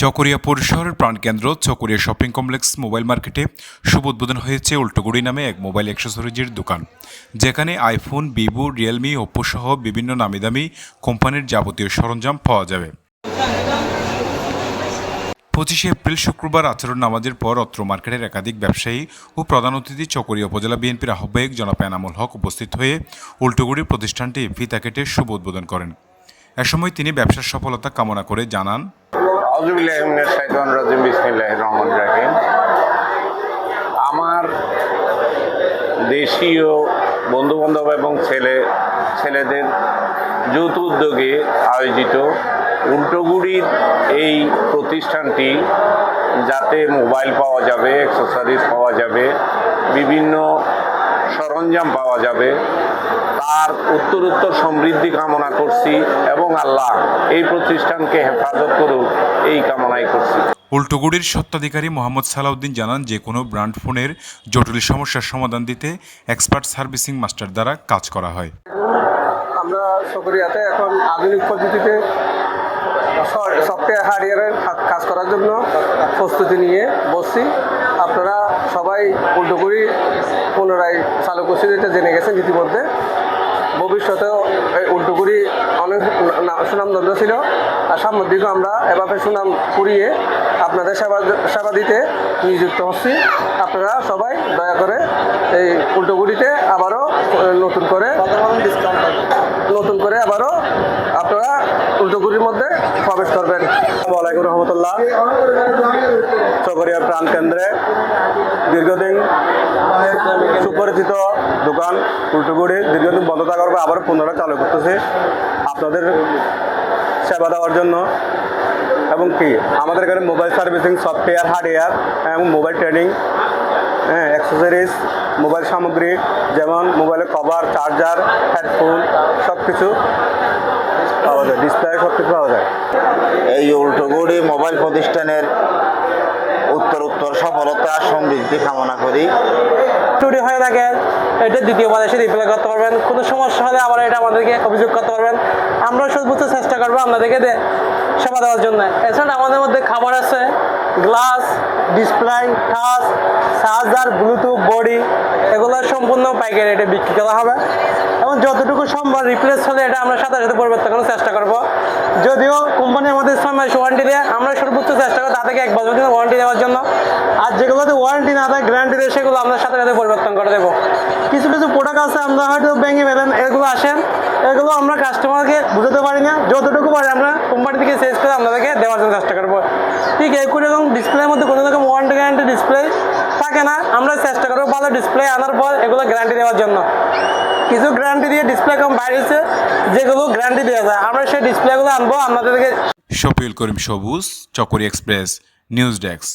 চকরিয়া পরিসরের প্রাণকেন্দ্র, Chakaria shopping complex, mobile মার্কেটে শুভ উদ্বোধন হয়েছে উল্টোগুড়ি নামে এক মোবাইল অ্যাক্সেসরিজের দোকান, যেখানে আইফোন, ভিভো, রিয়েলমি, ওপ্পো সহ বিভিন্ন নামিদামি কোম্পানির যাবতীয় সরঞ্জাম পাওয়া যাবে। পঁচিশে এপ্রিল শুক্রবার আচরণ নামাজের পর অত্র মার্কেটের একাধিক ব্যবসায়ী ও প্রধান অতিথি চকরিয়া উপজেলা বিএনপির আহ্বায়ক জনাব এনামুল হক উপস্থিত হয়ে উল্টোগুড়ির প্রতিষ্ঠানটি ফিতা কেটে শুভ উদ্বোধন করেন। এ সময় তিনি ব্যবসার সফলতা কামনা করে জানান আমার দেশীয় বন্ধুবান্ধব এবং ছেলে ছেলেদের যৌথ উদ্যোগে আয়োজিত উল্টোগুড়ির এই প্রতিষ্ঠানটি যাতে মোবাইল পাওয়া যাবে অ্যাক্সেসরিজ পাওয়া যাবে, বিভিন্ন সরঞ্জাম পাওয়া যাবে, তার উত্তর উত্তর সমৃদ্ধি কামনা করছি এবং আল্লাহ এই প্রতিষ্ঠানকে হেফাজত করুক, এই কামনাই করছি। উল্টোগুড়ির সত্ত্বাধিকারী মোহাম্মদ সালাউদ্দিন জানান যে কোনো ব্র্যান্ড ফোনের জটিল সমস্যার সমাধান দিতে এক্সপার্ট সার্ভিসিং মাস্টার দ্বারা কাজ করা হয়। আমরা সকরিয়াতে এখন আধুনিক পদ্ধতিতে সফটওয়্যার হার্ডওয়্যারের কাজ করার জন্য প্রস্তুতি নিয়ে বসছি। আপনারা সবাই উল্টোগুড়ি পুনরায় চালু করছি যেটা জেনে গেছেন ইতিমধ্যে। ভবিষ্যতেও উল্টোগুড়ি অনেক ধন্য ছিল। আর সামনের দিকেও আমরা এভাবে সুনাম কুড়িয়ে আপনাদের সেবা সেবা দিতে নিযুক্ত হচ্ছি। আপনারা সবাই দয়া করে এই উল্টোগুড়িতে আবারও নতুন করে নতুন করে আবারও উল্টোগুড়ির মধ্যে প্রবেশ করবেন। ওয়ালাইকুম রহমতুল্লাহ। চকরিয়া প্রাণ কেন্দ্রে দীর্ঘদিন সুপরিচিত দোকান উল্টোগুড়ি দীর্ঘদিন বন্ধ থাকার পর আবার পুনরায় চালু করতেছে। আপনাদের সেবা দেওয়ার জন্য। এবং কি, আমাদের এখানে মোবাইল সার্ভিসিং, সফটওয়্যার, হার্ডওয়্যার এবং মোবাইল ট্রেনিং হ্যাঁ অ্যাক্সেসরিজ মোবাইল সামগ্রী যেমন মোবাইলের কভার চার্জার হেডফোন সব কিছু পাওয়া যায় ডিসপ্লে সব কিছু পাওয়া যায়। এই উল্টোগুড়ি মোবাইল প্রতিষ্ঠানের উত্তর উত্তর সফলতা সমৃদ্ধি কামনা করি। চুরি হয়ে থাকে এটা দ্বিতীয়বার এসে রিপ্লাই করতে পারবেন কোনো সমস্যা হলে আবার এটা আমাদেরকে অভিযোগ করতে পারবেন। আমরা সর্বোচ্চ চেষ্টা করব আপনাদেরকে সেবা দেওয়ার জন্য। এছাড়া আমাদের মধ্যে খাবার আছে, glass display touch, charger, bluetooth, body, এগুলো সম্পূর্ণ পাইকারি রেটে বিক্রি করা হবে। এবং যতটুকু সম্ভব রিপ্লেস হলে এটা আমরা সাথে সাথে পরিবর্তন করার চেষ্টা করব। যদিও কোম্পানি আমাদের ছয় মাস ওয়ারেন্টি দেয়, আমরা সর্বোচ্চ চেষ্টা করব তাদেরকে এক বছর কিন্তু ওয়ারেন্টি দেওয়ার জন্য। আর যেগুলোতে ওয়ারেন্টি না দেয় গ্যারান্টি দেয়, সেগুলো আমরা সাথে সাথে পরিবর্তন করে দেবো। কিছু কিছু প্রোডাক্ট আছে, আমরা হয়তো ভেঙে ফেলেন, এগুলো আসেন। এগুলো আমরা কাস্টমারকে বুঝাতে পারি না। যতটুকু পারি আমরা কোম্পানি থেকে চেঞ্জ করে আপনাদেরকে দেওয়ার জন্য চেষ্টা করব। ঠিক একই এবং ডিসপ্লের মধ্যে কোনো রকম ওয়ারেন্টি গ্যারান্টি ডিসপ্লে থাকে না। আমরা চেষ্টা করব ভালো ডিসপ্লে আনার পর এগুলো গ্যারান্টি দেওয়ার জন্য। কিছু গ্যারান্টি দিয়ে ডিসপ্লে কম বাইরেছে যেগুলো গ্যারান্টি দেওয়া যায়। আমরা সেই ডিসপ্লেগুলো আনব, আপনাদেরকে শফিউল করিম সবুজ, চকরি এক্সপ্রেস, নিউজ ডেস্ক।